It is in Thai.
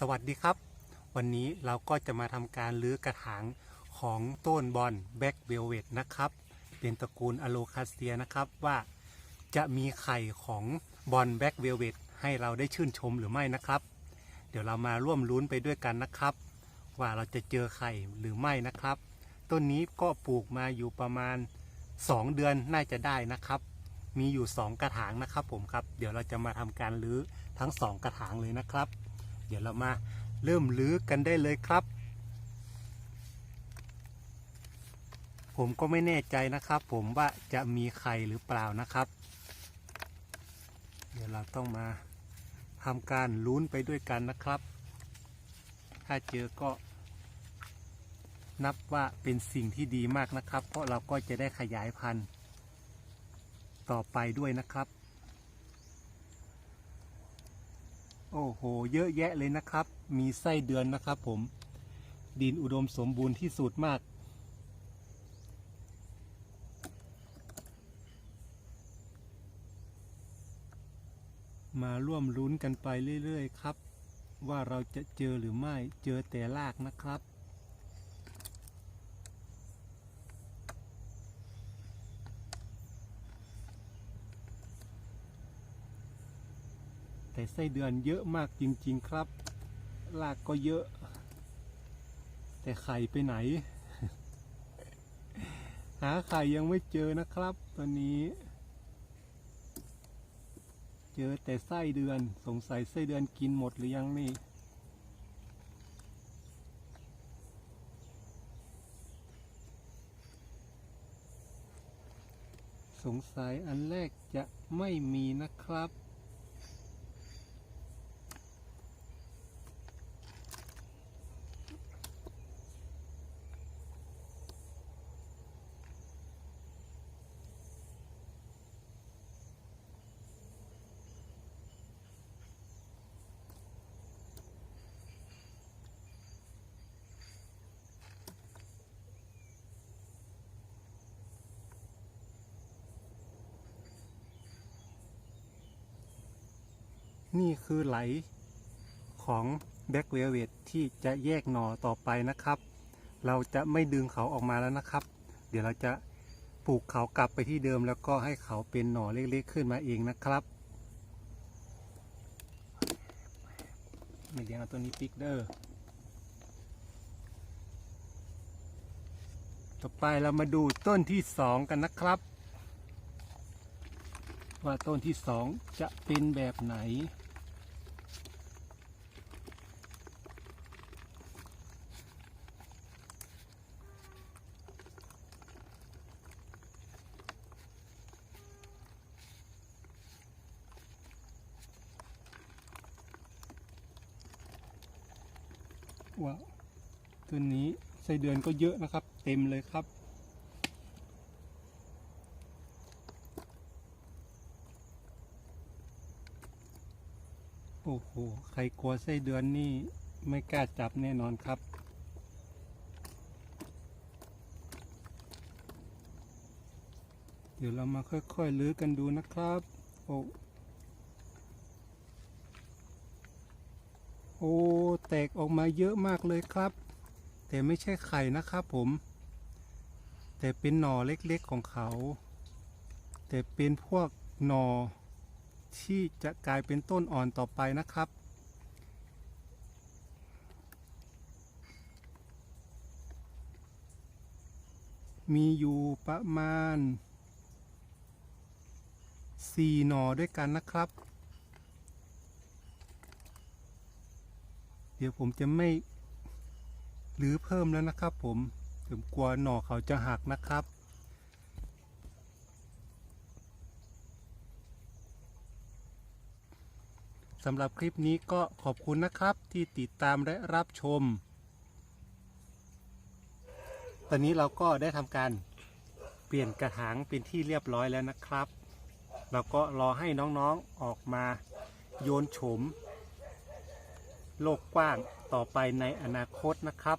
สวัสดีครับ วันนี้เราก็จะมาทำการรื้อกระถางของต้นบอลแบ็กเวลเวตนะครับ เป็นตระกูลอะโลคาเซียนะครับว่าจะมีไข่ของบอลแบ็กเวลเวตให้เราได้ชื่นชมหรือไม่นะครับ เดี๋ยวเรามาร่วมลุ้นไปด้วยกันนะครับ ว่าเราจะเจอไข่หรือไม่นะครับ ต้นนี้ก็ปลูกมาอยู่ประมาณ 2 เดือนน่าจะได้นะครับ มีอยู่ 2 กระถางนะครับผมครับ เดี๋ยวเราจะมาทำการรื้อทั้ง 2 กระถางเลยนะครับ ดี๋ยวเรามาเริ่มรื้อกันได้เลยครับ ผมก็ไม่แน่ใจนะครับ ผมว่าจะมีไข่หรือเปล่านะครับ เดี๋ยวเราต้องมาทำการลุ้นไปด้วยกันนะครับ ถ้าเจอก็นับว่าเป็นสิ่งที่ดีมากนะครับ เพราะเราก็จะได้ขยายพันธุ์ต่อไปด้วยนะครับ โอ้โห เยอะแยะเลยนะครับ มีไส้เดือนนะครับผม ดินอุดมสมบูรณ์ที่สุดมาก มาร่วมลุ้นกันไปเรื่อย ๆ ครับ ว่าเราจะเจอหรือไม่ เจอแต่รากนะครับ ไส้เดือนเยอะมากจริง ๆครับรากก็เยอะ แต่ไข่ไปไหน หาไข่ยังไม่เจอนะครับตอนนี้ เจอแต่ไส้เดือนสงสัยไส้เดือนกินหมดหรือยังนี่สงสัยอันแรกจะไม่มีนะครับ นี่คือไหลของแบ็กเวลเวตที่จะแยกหน่อต่อไปนะครับ เราจะไม่ดึงเขาออกมาแล้วนะครับ เดี๋ยวเราจะปลูกเขากลับไปที่เดิม แล้วก็ให้เขาเป็นหน่อเล็กๆขึ้นมาเองนะครับไม่เลี้ยงเอาตัวนี้ปิกเดอร์ต่อไปเรามาดูต้นที่สองกันนะครับ ว่าต้นที่สองจะเป็นแบบไหน ว้าต้นนี้ไส้เดือนก็เยอะนะครับ เต็มเลยครับ โอ้โห ใครกลัวไส้เดือนนี่ไม่กล้าจับแน่นอนครับเดี๋ยวเรามาค่อยๆลื้อกันดูนะครับ โอ้ อ้ แตกออกมาเยอะมากเลยครับ แต่ไม่ใช่ไข่นะครับผม แต่เป็นหน่อเล็กๆของเขา แต่เป็นพวกหน่อที่จะกลายเป็นต้นอ่อนต่อไปนะครับ มีอยู่ประมาณ4หน่อด้วยกันนะครับ ดี๋ยวผมจะไม่หรือเพิ่มแล้วนะครับ ผมผมกลัวหน่อเขาจะหักนะครับ สำหรับคลิปนี้ก็ขอบคุณนะครับที่ติดตามและรับชม ตอนนี้เราก็ได้ทำการเปลี่ยนกระถางเป็นที่เรียบร้อยแล้วนะครับ เราก็รอให้น้องๆออกมาโยนโฉม โลกกว้างต่อไปในอนาคตนะครับ